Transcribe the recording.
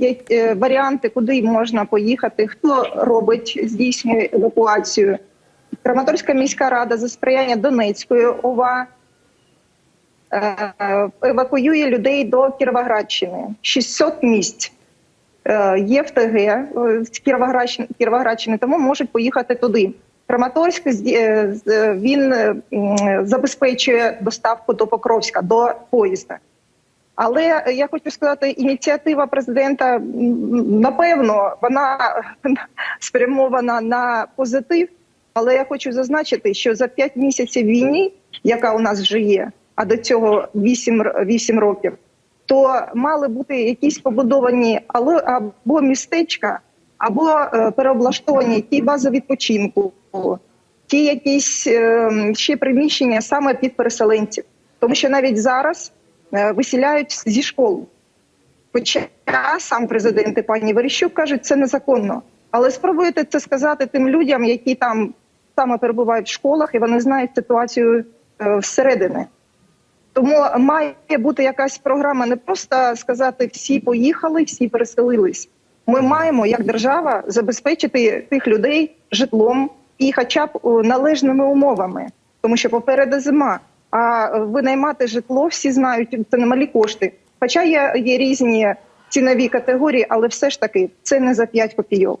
є е, варіанти, куди можна поїхати, хто робить, здійснює евакуацію. Краматорська міська рада за сприяння Донецької ОВА е, евакуює людей до Кіровоградщини. 600 місць е, є в ТГ з Кіровоградщини, тому можуть поїхати туди. Краматорськ він забезпечує доставку до Покровська, до поїзда. Але я хочу сказати, ініціатива президента напевно вона спрямована на позитив. Але я хочу зазначити, що за 5 місяців війни, яка у нас вже є, а до цього 8, р- 8 років, то мали бути якісь побудовані або містечка, або е, переоблаштовані ті бази відпочинку, ті якісь е, ще приміщення саме під переселенців. Тому що навіть зараз е, виселяють зі школ. Хоча сам президент і пані Верещук кажуть, це незаконно. Але спробуйте це сказати тим людям, які там саме перебувають в школах, і вони знають ситуацію е, всередини. Тому має бути якась програма, не просто сказати всі поїхали, всі переселились. Ми маємо як держава забезпечити тих людей житлом і, хоча б належними умовами, тому що попереду зима. А винаймати житло всі знають це немалі кошти. Хоча є, є різні цінові категорії, але все ж таки це не за 5 копійок.